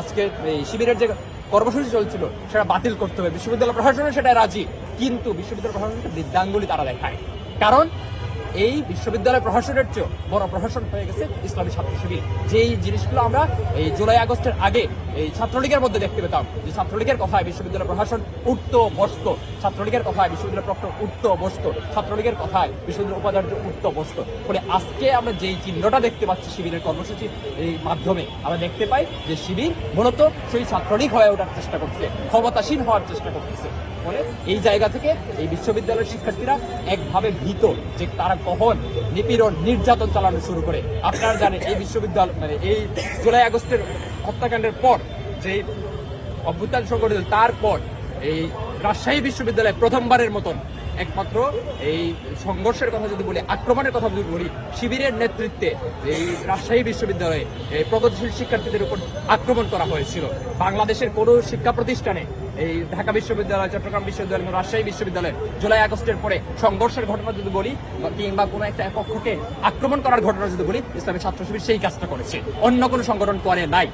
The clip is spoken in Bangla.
আজকে এই শিবিরের যে কর্মসূচি চলছিল, সেটা বাতিল করতে হবে। বিশ্ববিদ্যালয় প্রশাসন সেটা রাজি। কিন্তু বিশ্ববিদ্যালয় প্রশাসনকে বৃদ্ধাঙ্গুলি তারা দেখায়। কারণ এই বিশ্ববিদ্যালয় প্রশাসনের চেয়েও বড় প্রশাসন হয়ে গেছে ইসলামী ছাত্র শিবির। যেই জিনিসগুলো আমরা এই জুলাই আগস্টের আগে এই ছাত্রলীগের মধ্যে দেখতে পেতাম, যে ছাত্রলীগের কথায় বিশ্ববিদ্যালয় প্রশাসন উঠত, বসত। ছাত্রলীগের কথায় বিশ্ববিদ্যালয় প্রক্টর উঠত, বসত। ছাত্রলীগের কথায় বিশ্ববিদ্যালয় উপাচার্য উঠত, বসত। ফলে আজকে আমরা যেই চিহ্নটা দেখতে পাচ্ছি শিবিরের কর্মসূচির এই মাধ্যমে আমরা দেখতে পাই যে শিবির মূলত সেই ছাত্রলীগ হয়ে ওঠার চেষ্টা করছে, ক্ষমতাসীন হওয়ার চেষ্টা করতেছে। ফলে এই জায়গা থেকে এই বিশ্ববিদ্যালয়ের শিক্ষার্থীরা একভাবে ভীত যে তারা কখন নিপীড়ন, নির্যাতন চালানো শুরু করে। আপনারা জানেন, এই বিশ্ববিদ্যালয় মানে এই জুলাই আগস্টের হত্যাকাণ্ডের পর, যে অভ্যুত্থান সংগঠিত তারপর এই রাজশাহী বিশ্ববিদ্যালয়ে প্রথমবারের মতন একমাত্র এই সংঘর্ষের কথা যদি বলি, আক্রমণের কথা যদি বলি, শিবিরের নেতৃত্বে এই রাজশাহী বিশ্ববিদ্যালয়ে প্রগতিশীল শিক্ষার্থীদের উপর আক্রমণ করা হয়েছিল। বাংলাদেশের কোনো শিক্ষা প্রতিষ্ঠানে এই ঢাকা বিশ্ববিদ্যালয়, চট্টগ্রাম বিশ্ববিদ্যালয় রাজশাহী বিশ্ববিদ্যালয় জুলাই আগস্টের পরে সংঘর্ষের ঘটনা যদি বলি, কিংবা কোনো একটা পক্ষকে আক্রমণ করার ঘটনা যদি বলি, ইসলামী ছাত্র শিবির সেই কাজটা করেছে। অন্য কোনো সংগঠন করে নাই।